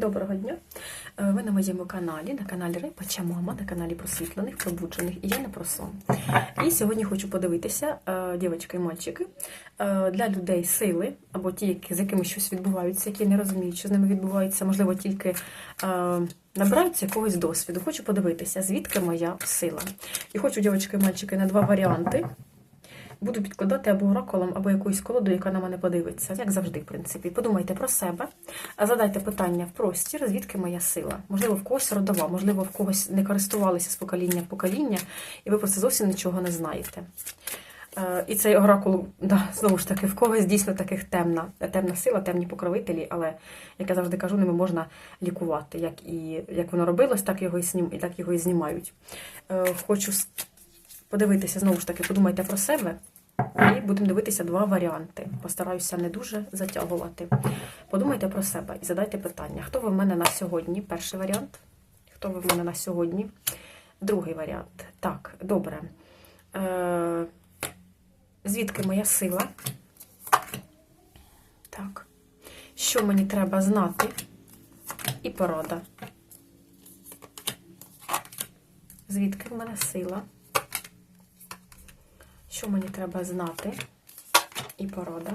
Доброго дня! Е, Ви на моєму каналі, на каналі Репача Мама, на каналі просвітлених, пробуджених, і я не про сон. І сьогодні хочу подивитися, е, дівчатки і мальчики, е, для людей сили, або ті, які, з якими щось відбувається, які не розуміють, що з ними відбувається, можливо, тільки набираються якогось досвіду. Хочу подивитися, звідки моя сила. І хочу, дівчатки і мальчики, на два варіанти. Буду підкладати або оракулом, або якоюсь колодою, яка на мене подивиться, як завжди, в принципі. Подумайте про себе, задайте питання в простір, звідки моя сила. Можливо, в когось родова, можливо, в когось не користувалися з покоління в покоління, і ви про це зовсім нічого не знаєте. Е, І цей оракул, да, знову ж таки, в когось дійсно таких темна, темна сила, темні покровителі, але, як я завжди кажу, ними можна лікувати. Як і як воно робилось, так його і снім, і так його і знімають. Е, Хочу подивитися, знову ж таки, подумайте про себе. І будемо дивитися два варіанти. Постараюся не дуже затягувати. Подумайте про себе і задайте питання: хто ви в мене на сьогодні? Перший варіант. Хто ви в мене на сьогодні? Другий варіант. Так, добре. Е, звідки моя сила? Так. Що мені треба знати? І порада. Звідки в мене сила? Що мені треба знати? І порада.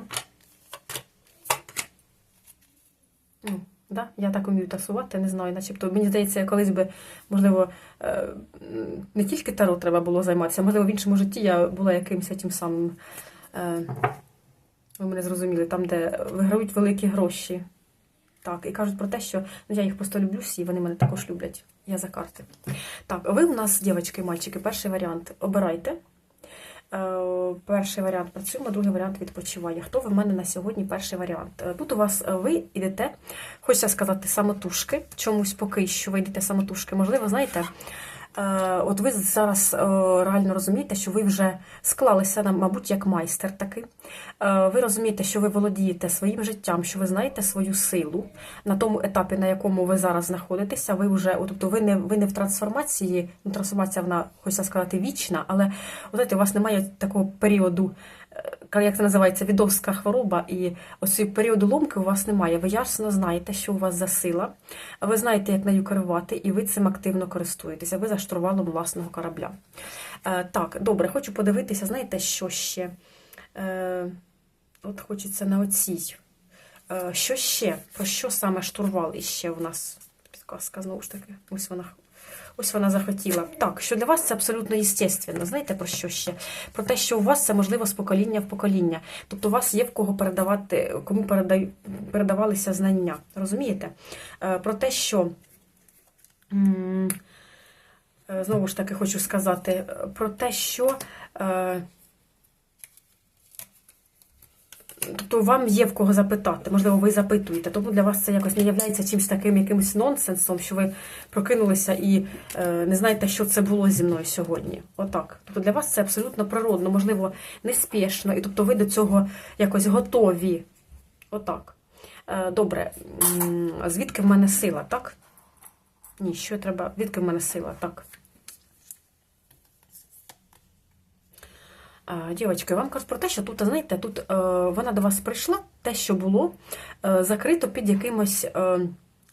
Ну, да? Я так умію тасувати, не знаю, начебто. Мені здається, колись би, можливо, е, не тільки таро треба було займатися, можливо, в іншому житті я була якимось тим самим. е, Ви мене зрозуміли, там, де виграють великі гроші. Так, і кажуть про те, що ну, я їх просто люблю всі, вони мене також люблять. Я за карти. Так, ви у нас, дівчатки мальчики, перший варіант. Обирайте. Е, Перший варіант працюємо, другий варіант відпочиває. Хто ви в мене на сьогодні перший варіант? Е, Тут у вас е, ви йдете, хочеться сказати, самотужки, чомусь поки що ви йдете самотужки. Можливо, знаєте, от ви зараз е, реально розумієте, що ви вже склалися, мабуть, як майстер такий. Е, Ви розумієте, що ви володієте своїм життям, що ви знаєте свою силу на тому етапі, на якому ви зараз знаходитеся. Ви вже, от, тобто, ви не ви не в трансформації. Ну, трансформація вона хочеться сказати вічна, але от, знаєте, у вас немає такого періоду, е, як це називається, відовська хвороба, і ось цього періоду ломки у вас немає. Ви ясно знаєте, що у вас за сила. Ви знаєте, як нею керувати, і ви цим активно користуєтеся. Ви за штурвалом власного корабля. Е, Так, добре, хочу подивитися, знаєте, що ще? Е, От хочеться на оцій. Е, Що ще? Про що саме штурвал іще у нас? Підказка, знову ж таки. Ось вона. Ось вона захотіла. Так, що для вас це абсолютно естественно. Знаєте про що ще? Про те, що у вас це можливо з покоління в покоління. Тобто у вас є в кого передавати, кому передавалися знання. Розумієте? Е, Про те, що. е, Знову ж таки хочу сказати е, про те, що е, Тобто вам є в кого запитати, можливо, ви запитуєте, тому для вас це якось не є чимось таким якимось нонсенсом, що ви прокинулися і е, не знаєте, що це було зі мною сьогодні. Отак. Тобто для вас це абсолютно природно, можливо, неспішно, і тобто ви до цього якось готові. Отак. Е, добре, звідки в мене сила, так? Ні, що треба? Звідки в мене сила, так? А, Дівчатки, вам кажуть про те, що тут, знаєте, тут е, вона до вас прийшла, те, що було, е, закрито під якимось е,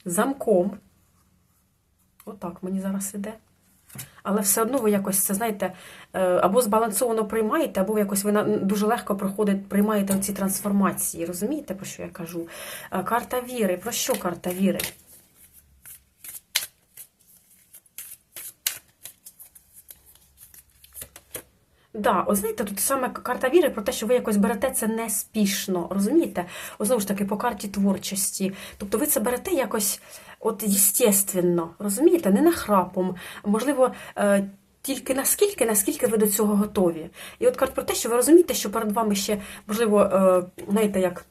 замком. Отак мені зараз іде. Але все одно ви якось це, знаєте, або збалансовано приймаєте, або якось ви дуже легко проходить, приймаєте ці трансформації. Розумієте, про що я кажу? Карта віри. Про що карта віри? Да, от знаєте, тут саме карта віри про те, що ви якось берете це неспішно, розумієте? От знову ж таки, по карті творчості. Тобто ви це берете якось от єстественно, розумієте, не нахрапом. Можливо, е, тільки наскільки, наскільки ви до цього готові. І от карт про те, що ви розумієте, що перед вами ще, можливо, е, знаєте, як.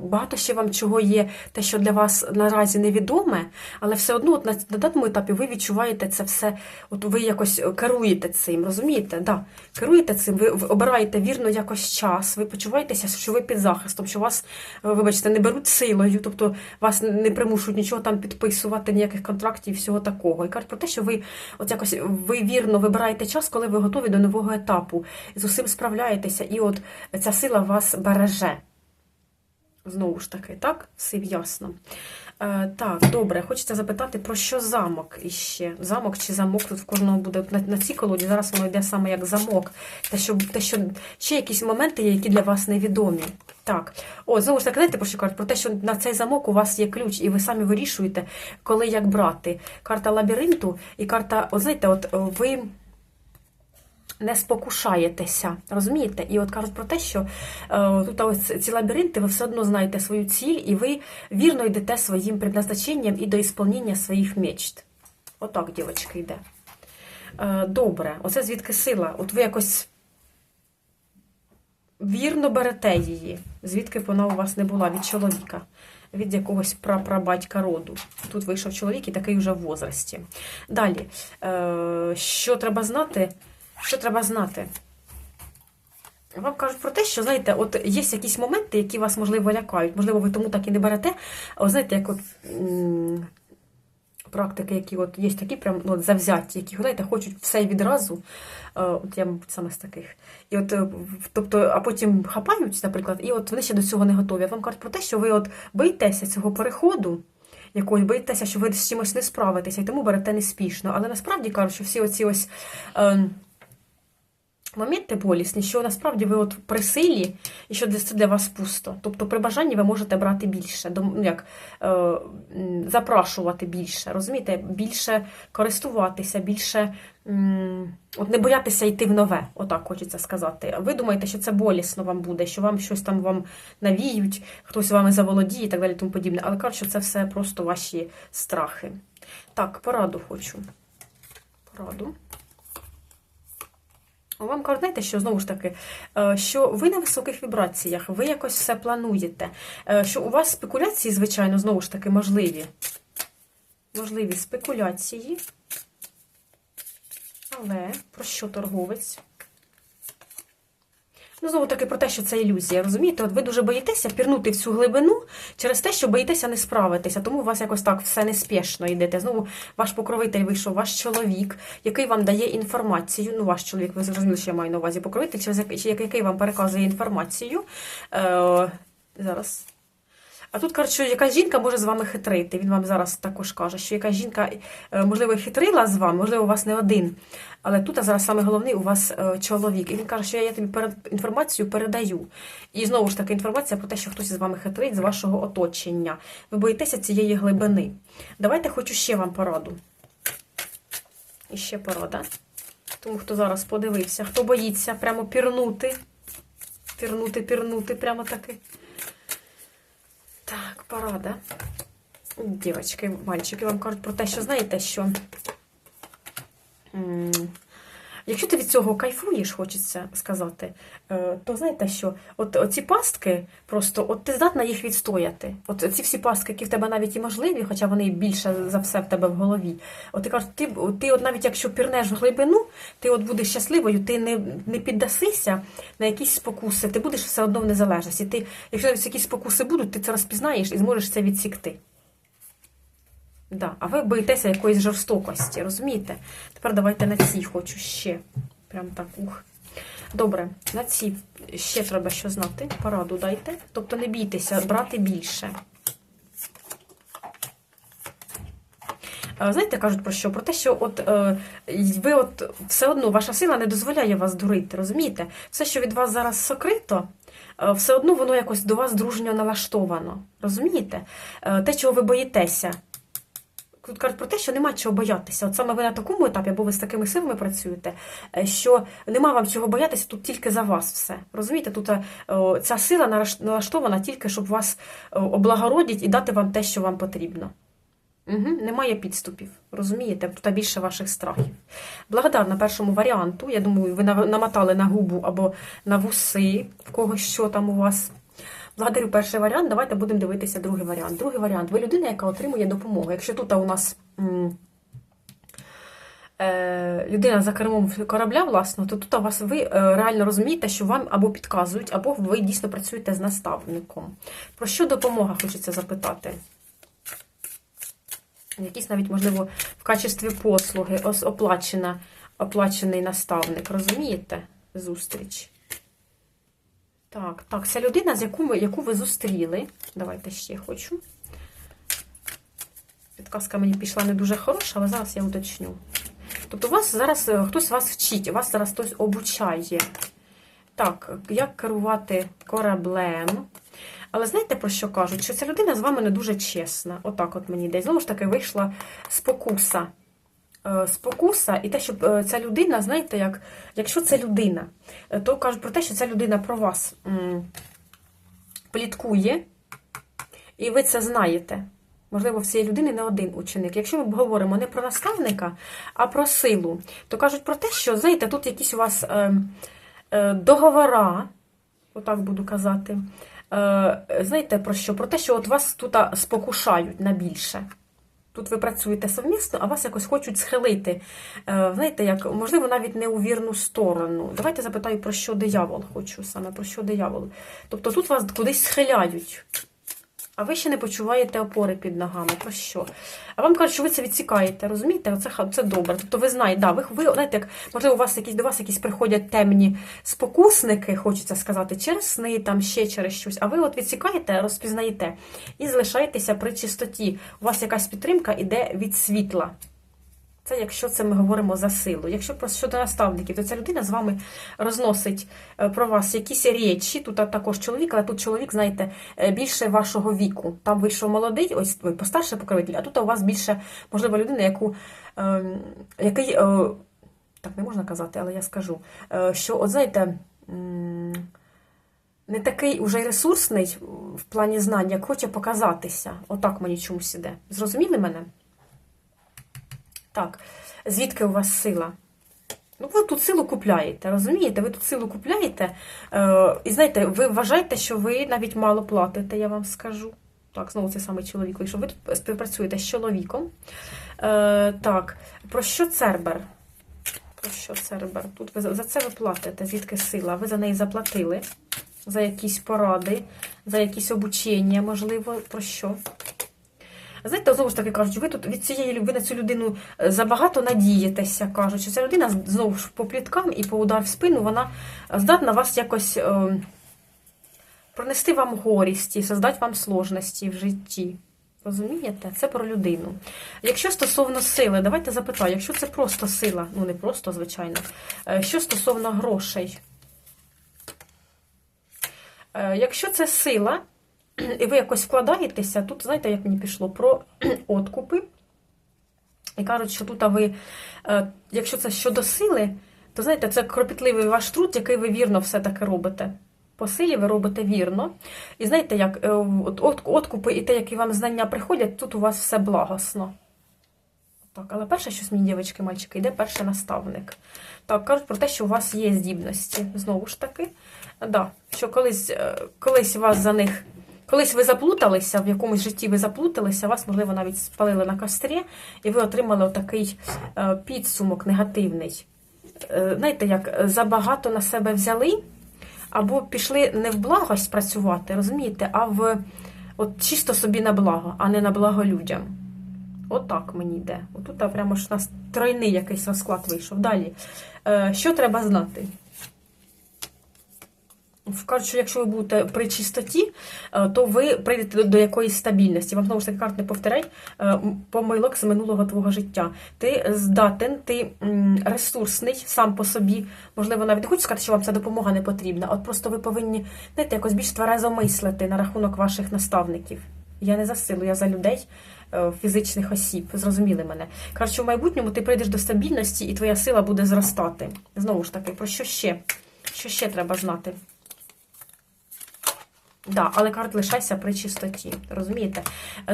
Багато ще вам чого є, те, що для вас наразі невідоме, але все одно от на, даному етапі ви відчуваєте це все, от ви якось керуєте цим, розумієте? Да, керуєте цим, ви, обираєте вірно якось час, ви почуваєтеся, що ви під захистом, що вас, е, вибачте, не беруть силою, тобто вас не примушують нічого там підписувати, ніяких контрактів, всього такого. І кажуть про те, що ви от якось ви вірно вибираєте час, коли ви готові до нового етапу, з усім справляєтеся, і от ця сила вас береже. Знову ж таки, так, все ясно. Е, так, добре, хочеться запитати, про що замок іще? Замок чи замок тут в кожного буде на, на цій колоді. Зараз воно йде саме як замок. Те, що, те, що ще якісь моменти є, які для вас невідомі. Так, о, знову ж таки, знаєте, про що кажуть? Про те, що на цей замок у вас є ключ, і ви самі вирішуєте, коли як брати. Карта лабіринту і карта, от знаєте, от ви не спокушаєтеся, розумієте? І от кажуть про те, що е, тут ось ці лабіринти, ви все одно знаєте свою ціль, і ви вірно йдете своїм предназначенням і до ісполнення своїх мечт. Отак, дівчатки, йде. Е, добре, оце звідки сила? От ви якось вірно берете її, звідки б вона у вас не була від чоловіка, від якогось прапрабатька роду. Тут вийшов чоловік і такий вже в возрасті. Далі, е, що треба знати? Що треба знати? Вам кажуть про те, що, знаєте, от є якісь моменти, які вас, можливо, лякають. Можливо, ви тому так і не берете. А знаєте, як от практики, які от є такі прям ну, завзяті, які, знаєте, хочуть все відразу. Е, От я, саме з таких. І от, е, тобто, а потім хапають, наприклад, і от вони ще до цього не готові. Вам кажуть про те, що ви от боїтеся цього переходу. Якої боїтеся, що ви з чимось не справитеся, і тому берете неспішно. Але насправді кажуть, що всі оці ось ем, моменти болісні, що насправді ви от при силі, і що це для вас пусто. Тобто при бажанні ви можете брати більше, ну, як, е, запрашувати більше, розумієте, більше користуватися, більше м, от не боятися йти в нове, отак хочеться сказати. Ви думаєте, що це болісно вам буде, що вам щось там вам навіють, хтось вами заволодіє і так далі, тому подібне. Але кажуть, що це все просто ваші страхи. Так, пораду хочу. Пораду. Вам кажуть, знаєте, що знову ж таки, е, що ви на високих вібраціях, ви якось все плануєте, е, що у вас спекуляції, звичайно, знову ж таки, можливі. Можливі спекуляції. Але про що торговець? Ну, знову таки про те, що це ілюзія, розумієте? От ви дуже боїтеся пірнути в цю глибину через те, що боїтеся не справитися, тому у вас якось так все неспішно йдете. Знову ваш покровитель вийшов, ваш чоловік, який вам дає інформацію. Ну, ваш чоловік, ви зрозуміли, що я маю на увазі покровитель, через який, вам переказує інформацію. Е, зараз. А тут кажуть, що якась жінка може з вами хитрити. Він вам зараз також каже, що якась жінка, е, можливо, хитрила з вами, можливо, у вас не один. Але тут а зараз саме головний у вас е, чоловік. І він каже, що я тобі інформацію передаю. І знову ж таки інформація про те, що хтось з вами хитрить з вашого оточення. Ви боїтеся цієї глибини. Давайте хочу ще вам пораду. І ще порада. Тому хто зараз подивився, хто боїться прямо пірнути. Пірнути, пірнути, прямо таки. Так, порада. Дівчатки, мальчики вам кажуть про те, що знаєте, що. Якщо ти від цього кайфуєш, хочеться сказати, е, то знаєте що, от ці пастки, просто от ти здатна їх відстояти. От ці всі пастки, які в тебе навіть і можливі, хоча вони більше за все в тебе в голові. От ти кажеш, ти, ти от навіть якщо пірнеш в глибину, ти от будеш щасливою, ти не, не піддасися на якісь спокуси, ти будеш все одно в незалежності. Ти, якщо якісь спокуси будуть, ти це розпізнаєш і зможеш це відсікти. Да. А ви боїтеся якоїсь жорстокості, розумієте? Тепер давайте на цій хочу ще. Прям так, ух. Добре, на ці ще треба що знати. Пораду дайте. Тобто не бійтеся брати більше. Е, Знаєте, кажуть про що? Про те, що от е, ви от все одно ваша сила не дозволяє вас дурити, розумієте? Все, що від вас зараз сокрито, е, все одно воно якось до вас дружньо налаштовано. Розумієте? Те, чого ви боїтеся. Тут кажуть про те, що нема чого боятися. От саме ви на такому етапі, або ви з такими силами працюєте, е, що нема вам чого боятися, тут тільки за вас все. Розумієте, тут е, о, ця сила налаштована тільки, щоб вас е, облагородити і дати вам те, що вам потрібно. Угу, немає підступів, розумієте? Тут більше ваших страхів. Благодарна першому варіанту. Я думаю, ви намотали на губу або на вуси, в когось що там у вас. Благодарю перший варіант. Давайте будемо дивитися другий варіант. Другий варіант. Ви людина, яка отримує допомогу. Якщо тут у нас е, людина за кермом корабля, власно, то тут у вас ви е, реально розумієте, що вам або підказують, або ви дійсно працюєте з наставником. Про що допомога хочеться запитати? Якісь навіть, можливо, в качестві послуги, оплачена, оплачений наставник, розумієте? Зустріч. Так, так, це людина, з яку, ви- яку ви зустріли. Давайте ще хочу. Підказка мені пішла не дуже хороша, але зараз я уточню. Тобто у вас зараз е, хтось вас вчить, вас зараз хтось обучає. Так, як керувати кораблем. Але знаєте, про що кажуть? Що ця людина з вами не дуже чесна. Отак от мені десь. Знову ж таки, вийшла спокуса. Е, Спокуса, і те, щоб е, ця людина, знаєте, як, якщо це людина, е, то кажуть про те, що ця людина про вас пліткує, і ви це знаєте. Можливо, в цієї людини не один ученик. Якщо ми говоримо не про наставника, а про силу, то кажуть про те, що, знаєте, тут якісь у вас договора, отак буду казати. Знаєте про що? Про те, що от вас тут спокушають на більше. Тут ви працюєте совмісно, а вас якось хочуть схилити. Е, знаєте, як, можливо, навіть не у вірну сторону. Давайте запитаю, про що диявол хочу саме, про що диявол. Тобто тут вас кудись схиляють. А ви ще не почуваєте опори під ногами. Про що? А вам кажуть, що ви це відсікаєте, розумієте? Оце це добре. Тобто ви знаєте, да, ви, ви знаєте, як можливо, у вас якісь до вас якісь приходять темні спокусники, хочеться сказати, через сни, там ще через щось. А ви от відсікаєте, розпізнаєте і залишаєтеся при чистоті. У вас якась підтримка іде від світла. Це якщо це ми говоримо за силу. Якщо про щодо наставників, то ця людина з вами розносить е, про вас якісь речі. Тут також чоловік, але тут чоловік, знаєте, е, більше вашого віку. Там вийшов молодий, ось ви постарше покровитель, а тут у вас більше, можливо, людина, яку е, який, е, так не можна казати, але я скажу, е, що, от знаєте, не такий уже ресурсний в плані знань, як хоче показатися. Отак мені чомусь іде. Зрозуміли мене? Так, звідки у вас сила? Ну, ви тут силу купляєте, розумієте? Ви тут силу купляєте. Е, і знаєте, ви вважаєте, що ви навіть мало платите, я вам скажу. Так, знову цей самий чоловік вийшов. Ви тут співпрацюєте з чоловіком. Е, так, про що Цербер? Про що Цербер? Тут ви за це ви платите, звідки сила? Ви за неї заплатили, за якісь поради, за якісь обучення, можливо, про що? Знаєте, знову ж таки кажуть, ви тут від цієї ви на цю людину е, забагато надієтеся, кажуть, що ця людина знову ж по пліткам і по удар в спину, вона здатна вас якось е, пронести вам горісті, создати вам сложності в житті. Розумієте? Це про людину. Якщо стосовно сили, давайте запитаю, якщо це просто сила, ну не просто, звичайно, е, що стосовно грошей? Е, Якщо це сила, і ви якось вкладаєтеся, тут, знаєте, як мені пішло, про откупи. І кажуть, що тут а ви, е, якщо це щодо сили, то знаєте, це кропітливий ваш труд, який ви вірно все-таки робите. По силі ви робите вірно. І знаєте, як е, от, от- откупи і те, які вам знання приходять, тут у вас все благосно. Так, але перше, що мені, дівчатки, мальчики, йде перший наставник. Так, кажуть про те, що у вас є здібності. Знову ж таки, да, що колись, е, колись вас за них. Колись ви заплуталися, в якомусь житті ви заплуталися, вас, можливо, навіть спалили на кострі, і ви отримали отакий е, підсумок негативний. Е, Знаєте, як забагато на себе взяли, або пішли не в благость працювати, розумієте, а в от чисто собі на благо, а не на благо людям. Отак мені йде. Отут прямо ж у нас тройний якийсь розклад вийшов. Далі. Е, Що треба знати? Кажуть, що якщо ви будете при чистоті, е, то ви прийдете до, якоїсь стабільності. Вам знову ж таки карт не повторяй е, помилок з минулого твого життя. Ти здатен, ти ресурсний сам по собі. Можливо, навіть не хочу сказати, що вам ця допомога не потрібна. От просто ви повинні знаєте, якось більш тверезо мислити на рахунок ваших наставників. Я не за силу, я за людей, е, фізичних осіб. Зрозуміли мене. Що в майбутньому ти прийдеш до стабільності і твоя сила буде зростати. Знову ж таки, про що ще? Що ще треба знати? Да, але карт лишайся при чистоті. Розумієте?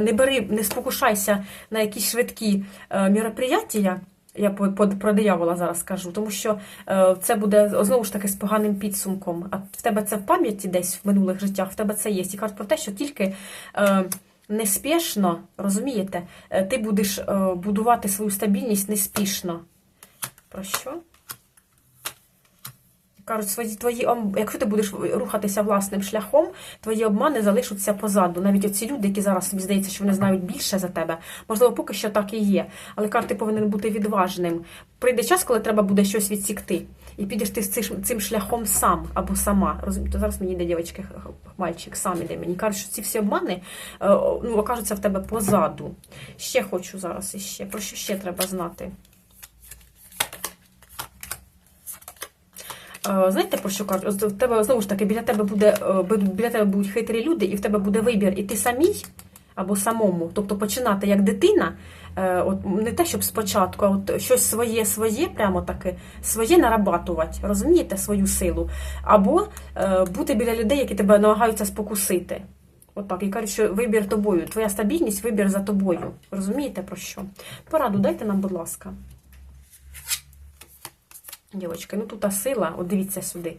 Не бери, не спокушайся на якісь швидкі е, мероприятия. Я по, по, про диявола зараз скажу, тому що е, це буде знову ж таки з поганим підсумком. А в тебе це в пам'яті десь в минулих життях, в тебе це є. І кажуть про те, що тільки е, неспішно, розумієте, е, ти будеш е, будувати свою стабільність неспішно. Про що? Кажуть, свої твої якщо ти будеш рухатися власним шляхом, твої обмани залишаться позаду. Навіть оці люди, які зараз тобі здається, що вони знають більше за тебе, можливо, поки що так і є. Але кажуть, ти повинен бути відважним. Прийде час, коли треба буде щось відсікти. І підеш ти з цим, шляхом сам або сама. Розумієте, зараз мені йде дівчатки, мальчик сам іде мені. Кажуть, що ці всі обмани е, ну, окажуться в тебе позаду. Ще хочу зараз іще. Про що ще треба знати? Знаєте, про що кажуть? В тебе знову ж таки біля тебе буде е, біля тебе будуть хитрі люди, і в тебе буде вибір іти самій або самому. Тобто починати як дитина, е, от не те, щоб спочатку, а от щось своє, своє, прямо таке, своє нарабатувати, розумієте, свою силу, або е, бути біля людей, які тебе намагаються спокусити. Отак, і кажуть, що вибір тобою, твоя стабільність, вибір за тобою. Розумієте про що? Пораду дайте нам, будь ласка. Дівочки, ну тут сила, от дивіться сюди.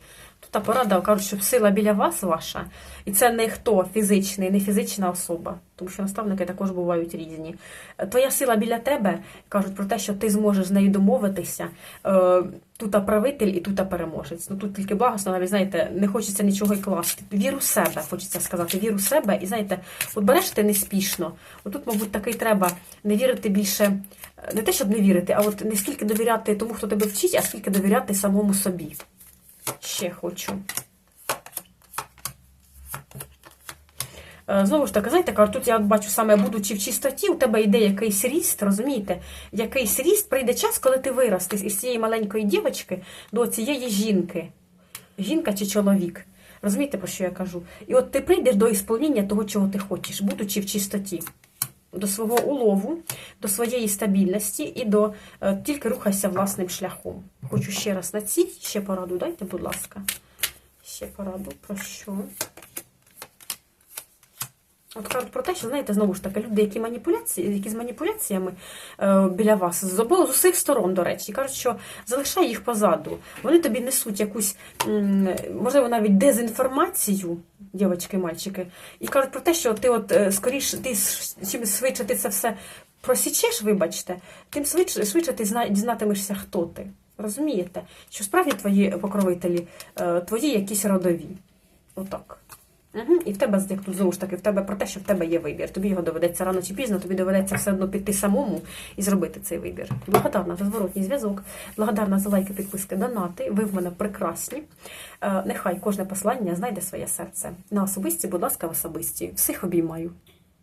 Та порада, кажуть, що сила біля вас ваша, і це не хто фізичний, не фізична особа, тому що наставники також бувають різні. Е, Твоя сила біля тебе кажуть про те, що ти зможеш з нею домовитися. Е, Тут правитель і тут переможець. Ну тут тільки благословно, навіть знаєте, не хочеться нічого й класти. Віру в себе, хочеться сказати, віру в себе. І знаєте, от береш ти неспішно. Отут, мабуть, такий треба не вірити більше, е, не те, щоб не вірити, а от не скільки довіряти тому, хто тебе вчить, а скільки довіряти самому собі. Ще хочу. Е, Знову ж таки, знаєте, кажуть, тут я бачу саме, будучи в чистоті, у тебе йде якийсь ріст, розумієте? Якийсь ріст, прийде час, коли ти виростеш із цієї маленької дівочки до цієї жінки. Жінка чи чоловік. Розумієте, про що я кажу? І от ти прийдеш до ісполнення того, чого ти хочеш, будучи в чистоті. До свого улову, до своєї стабільності і до е, тільки рухайся власним шляхом. Хочу ще раз на цій, ще пораду дайте, будь ласка. Ще пораду про що? От кажуть про те, що знаєте, знову ж таки, люди, які маніпуляції, які з маніпуляціями е, біля вас, з з усіх сторон, до речі, кажуть, що залишай їх позаду. Вони тобі несуть якусь, можливо, навіть дезінформацію, дівчатки, мальчики, і кажуть про те, що ти от е, скоріш, ти чим швидше ти це все просічеш, вибачте, тим швидше, швидше ти зна- дізнатимешся, хто ти. Розумієте? Що справді твої покровителі, е, твої якісь родові. Отак. Угу. І в тебе, знову ж таки, в тебе про те, що в тебе є вибір. Тобі його доведеться рано чи пізно, тобі доведеться все одно піти самому і зробити цей вибір. Благодарна за зворотній зв'язок, благодарна за лайки, підписки, донати. Ви в мене прекрасні. Е, нехай кожне послання знайде своє серце. На особисті, будь ласка, в особисті. Всіх обіймаю.